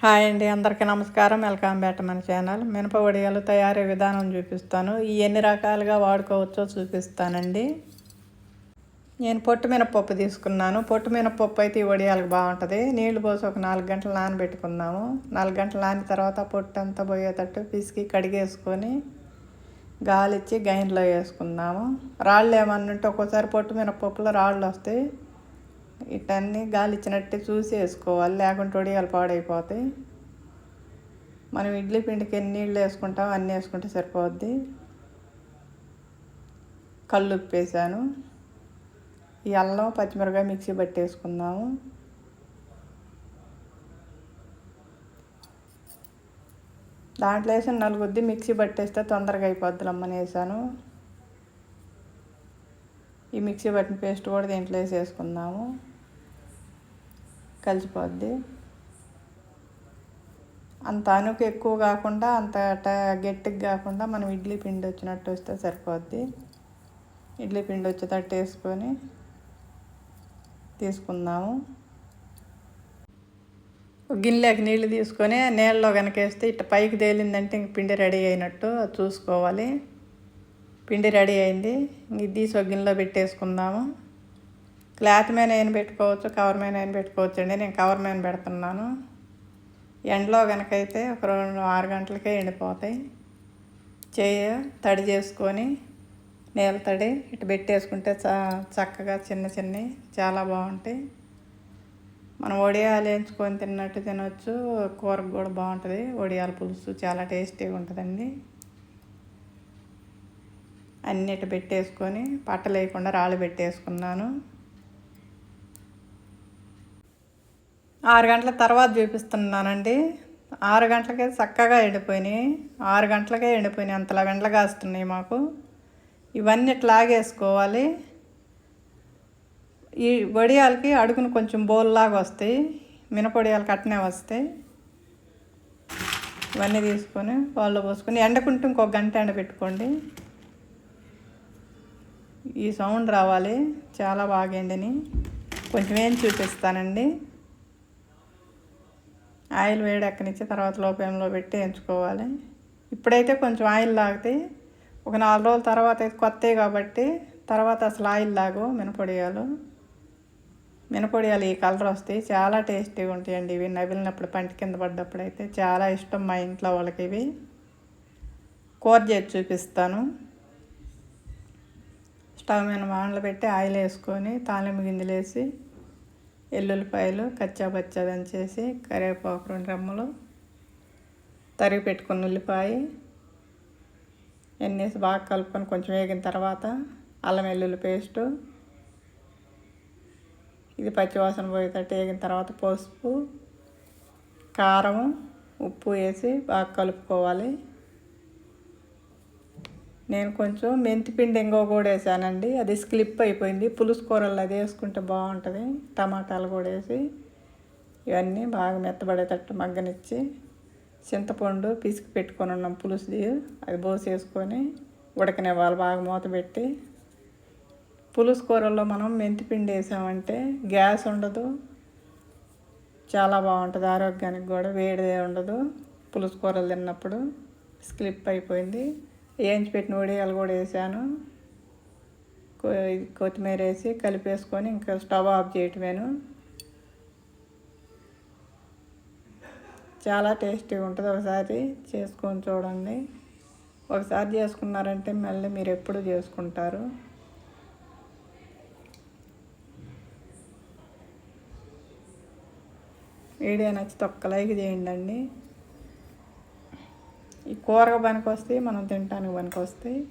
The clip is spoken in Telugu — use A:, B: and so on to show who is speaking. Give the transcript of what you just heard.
A: హాయ్ అండి అందరికీ నమస్కారం. వెల్కమ్ బ్యాక్ మన ఛానల్. మినప వడియాలు తయారీ విధానం చూపిస్తాను. ఈ ఎన్ని రకాలుగా వాడుకోవచ్చో చూపిస్తానండి. నేను పొట్టు మినపప్పు తీసుకున్నాను. పొట్టు మినపప్పు అయితే ఈ వడియాలకు బాగుంటుంది. నీళ్ళు పోసి ఒక నాలుగు గంటలు నానబెట్టుకున్నాము నాలుగు గంటలు నాని తర్వాత పొట్టు అంతా పోయేటట్టు పిసికి కడిగేసుకొని గాలిచ్చి గైన్లో వేసుకుందాము. రాళ్ళు ఏమన్నా ఉంటే ఒక్కోసారి పొట్టు మినపప్పులో రాళ్ళు వస్తాయి. ఇటన్నీ గాలి ఇచ్చినట్టే చూసి వేసుకోవాలి లేకుంటే వడియాలు పాడైపోతాయి. మనం ఇడ్లీ పిండికి ఎన్ని నీళ్ళు వేసుకుంటాం అన్నీ వేసుకుంటే సరిపోద్ది. కళ్ళు ఉప్పేసాను ఈ అల్లం పచ్చిమిరకాయ మిక్సీ పట్టేసుకుందాము. దాంట్లో వేసి నలుగుద్ది మిక్సీ పట్టేస్తే తొందరగా అయిపోద్ది అమ్మని వేసాను ఈ మిక్సీ పట్టిన పేస్ట్ కూడా దీంట్లో వేసి వేసుకుందాము కలిసిపోద్ది. అంత అనుకు ఎక్కువ కాకుండా అంత గట్టిగా కాకుండా మనం ఇడ్లీ పిండి వచ్చినట్టు వస్తే సరిపోద్ది. ఇడ్లీ పిండి వచ్చేటట్టు వేసుకొని తీసుకుందాము. గిన్నెలోకి నీళ్ళు తీసుకొని నీళ్ళలో కనుకేస్తే ఇట్ట పైకి తేలిందంటే ఇంక పిండి రెడీ అయినట్టు అది చూసుకోవాలి. పిండి రెడీ అయింది. ఇంక తీసి ఒక గిన్నెలో పెట్టేసుకుందాము. క్లాత్ మీద అయిన పెట్టుకోవచ్చు కవర్ మీద అయిన పెట్టుకోవచ్చు అండి. నేను కవర్ మీద పెడుతున్నాను. ఎండలో కనుకైతే ఒక రెండు ఆరు గంటలకే ఎండిపోతాయి. చేయ తడి చేసుకొని నేల తడి ఇటు పెట్టేసుకుంటే చక్కగా చిన్న చిన్నవి చాలా బాగుంటాయి. మనం వడియాలు వేయించుకొని తిన్నట్టు తినొచ్చు. కూరకు కూడా బాగుంటుంది. వడియాల పులుసు చాలా టేస్టీగా ఉంటుందండి. అన్నిటి పెట్టేసుకొని పట్టలేయకుండా రాళ్ళు పెట్టేసుకున్నాను. ఆరు గంటల తర్వాత చూపిస్తున్నానండి. ఆరు గంటలకే చక్కగా ఎండిపోయినాయి. ఆరు గంటలకే ఎండిపోయినాయి. అంతలా వెంటలు కాస్తున్నాయి మాకు. ఇవన్నీ లాగేసుకోవాలి. ఈ వడియాలకి అడుగును కొంచెం బోల్లాగా వస్తాయి. మినపొడియాలు కట్టనే వస్తాయి. ఇవన్నీ తీసుకొని వాళ్ళు పోసుకొని ఎండకుంటే ఇంకొక గంట ఎండబెట్టుకోండి. ఈ సౌండ్ రావాలి. చాలా బాగా ఎండిని కొంచెం ఏం చూపిస్తానండి. ఆయిల్ వేడెక్కనిచ్చి తర్వాత లోపంలో పెట్టి ఎంచుకోవాలి. ఇప్పుడైతే కొంచెం ఆయిల్ లాగితే ఒక నాలుగు రోజుల తర్వాత అయితే కొత్తవి కాబట్టి తర్వాత అసలు ఆయిల్ లాగు మినపొడియాలు. మినపొడియాలు ఈ కలర్ వస్తాయి. చాలా టేస్టీగా ఉంటాయండి ఇవి. నవిలినప్పుడు పంట కింద పడ్డప్పుడు అయితే చాలా ఇష్టం మా ఇంట్లో వాళ్ళకి ఇవి. కూర చేసి చూపిస్తాను. స్టవ్ మీద వానలు పెట్టి ఆయిల్ వేసుకొని తాలింపు గింజలు వేసి ఎల్లుల్లిపాయలు కచ్చా పచ్చా దంచేసి కరివేపాకు రెండు రమ్మలు తరిగి పెట్టుకున్న ఉల్లిపాయ ఎన్నేసి బాగా కలుపుకొని కొంచెం వేగిన తర్వాత అల్లం వెల్లుల్లి పేస్టు ఇది పచ్చివాసన పోయేటట్టు వేగిన తర్వాత పసుపు కారం ఉప్పు వేసి బాగా కలుపుకోవాలి. నేను కొంచెం మెంతిపిండి ఇంకో కూడా వేసానండి. అది స్లిప్ అయిపోయింది. పులుసు కూరలు అది వేసుకుంటే బాగుంటుంది. టమాటాలు కూడా వేసి ఇవన్నీ బాగా మెత్తబడేటట్టు మగ్గనిచ్చి చింతపండు పిసికి పెట్టుకొని ఉన్నాం పులుసుది. అది పోసేసుకొని ఉడకనివ్వాలి. బాగా మూత పెట్టి పులుసు కూరల్లో మనం మెంతిపిండి వేసామంటే గ్యాస్ ఉండదు. చాలా బాగుంటుంది. ఆరోగ్యానికి కూడా వేడి ఉండదు. పులుసు కూరలు తిన్నప్పుడు స్లిప్ అయిపోయింది. వేయించి పెట్టిన వడియాలు కూడా వేసాను. కొత్తిమీర వేసి కలిపేసుకొని ఇంకా స్టవ్ ఆఫ్ చేయటమేను. చాలా టేస్టీగా ఉంటుంది ఒకసారి చేసుకొని చూడండి. ఒకసారి చేసుకున్నారంటే మళ్ళీ మీరు ఎప్పుడు చేసుకుంటారు. వీడియో నచ్చితే ఒక్క లైక్ చేయండి కూరగా పనికి వస్తాయి మనం తినటానికి పనికి వస్తాయి.